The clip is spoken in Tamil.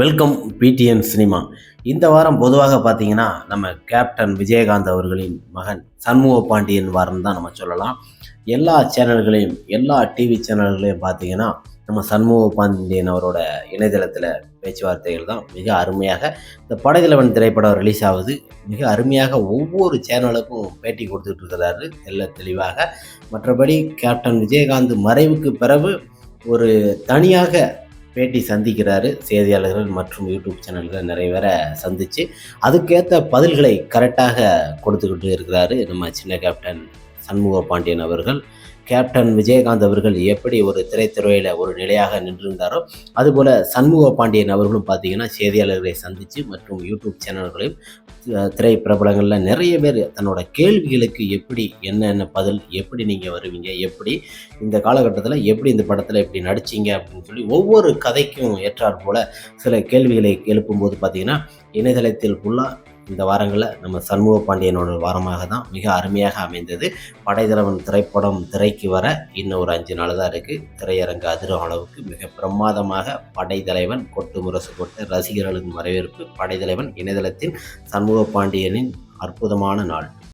வெல்கம் பிடிஎன் சினிமா இந்த வாரம் பொதுவாக பார்த்தீங்கன்னா நம்ம கேப்டன் விஜயகாந்த் அவர்களின் மகன் சண்முக பாண்டியன் வாரம் தான் நம்ம சொல்லலாம். எல்லா சேனல்களையும் எல்லா டிவி சேனல்களையும் பார்த்தீங்கன்னா நம்ம சண்முக பாண்டியன் அவரோட இணையதளத்தில் பேச்சுவார்த்தைகள் தான் மிக அருமையாக. இந்த படைத்தலைவன் திரைப்படம் ரிலீஸ் ஆகுது. மிக அருமையாக ஒவ்வொரு சேனலுக்கும் பேட்டி கொடுத்துட்டு இருக்கிறாரு. தெல்ல தெளிவாக. மற்றபடி கேப்டன் விஜயகாந்த் மறைவுக்கு பிறகு ஒரு தனியாக பேட்டி சந்திக்கிறாரு. செய்தியாளர்கள் மற்றும் யூடியூப் சேனல்கள் நிறைய பேரை சந்தித்து அதுக்கேற்ற பதில்களை கரெக்டாக கொடுத்துக்கிட்டு இருக்கிறாரு நம்ம சின்ன கேப்டன் சண்முக பாண்டியன் அவர்கள் கேப்டன் விஜயகாந்த் அவர்கள் எப்படி ஒரு திரைத்துறையில் ஒரு நிலையாக நின்றிருந்தாரோ அதுபோல் சண்முக பாண்டியன் அவர்களும் பார்த்தீங்கன்னா செய்தியாளர்களை சந்தித்து மற்றும் யூடியூப் சேனல்களையும் திரை பிரபலங்களில் நிறைய பேர் தன்னோட கேள்விகளுக்கு எப்படி என்னென்ன பதில் எப்படி நீங்கள் வருவீங்க எப்படி இந்த காலகட்டத்தில் எப்படி இந்த படத்தில் எப்படி நடிச்சீங்க அப்படின்னு சொல்லி ஒவ்வொரு கதைக்கும் ஏற்றாற் போல் சில கேள்விகளை எழுப்பும்போது பார்த்தீங்கன்னா இணையதளத்தில் ஃபுல்லாக இந்த வாரங்களில் நம்ம சண்முக பாண்டியனோட வாரமாக தான் மிக அருமையாக அமைந்தது. படைத்தலைவன் திரைப்படம் திரைக்கு வர இன்னும் ஒரு அஞ்சு நாள் தான் இருக்குது திரையரங்கு அதிரும் அளவுக்கு மிக பிரமாதமாக படைத்தலைவன் கொட்டு முரசு கொட்டு ரசிகர்களின் வரவேற்பு. படைத்தலைவன் இணையதளத்தில் சண்முக பாண்டியனின் அற்புதமான நாள்.